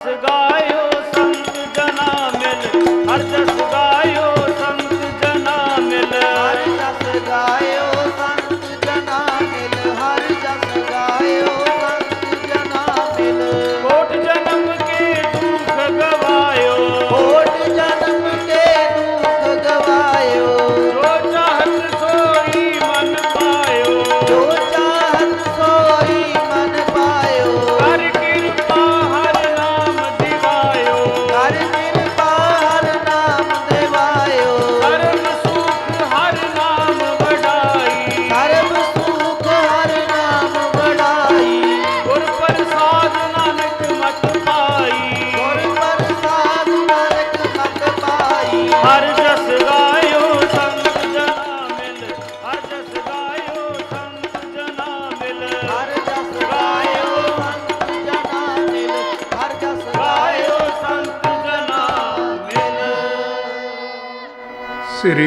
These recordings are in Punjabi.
ਜਸ ਸ੍ਰੀ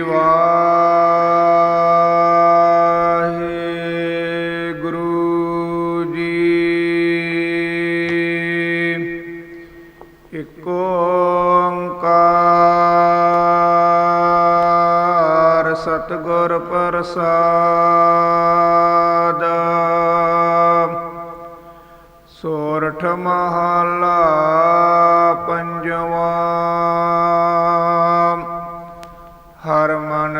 ਵਾਹਿਗੁਰੂ ਜੀ। ਇਕ ਓੰਕਾਰ ਸਤਿਗੁਰ ਪ੍ਰਸਾਦ। ਸੋਰਠ ਮਹਲਾ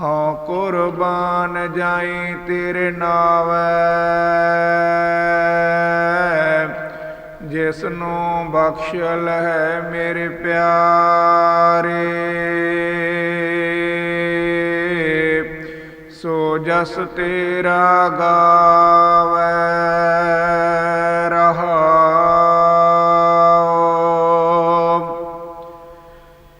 ਹਉ ਕੁਰਬਾਨ ਜਾਈ ਤੇਰੇ ਨਾਵੈ। ਜਿਸ ਨੂੰ ਬਖਸ਼ ਹੈ ਮੇਰੇ ਪਿਆਰੇ, ਸੋ ਜਸ ਤੇਰਾ ਗਾ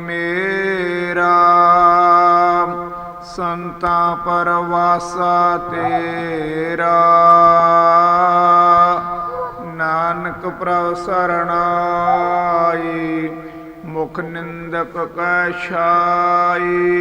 ਮੇਰਾ ਸੰਤਾਂ ਪਰਵਾਸਾ ਤੇਰਾ ਨਾਨਕ ਪ੍ਰਭ ਸਰਣਾਈ ਮੁਖ ਨਿੰਦਕ ਕੈ ਛਾਈ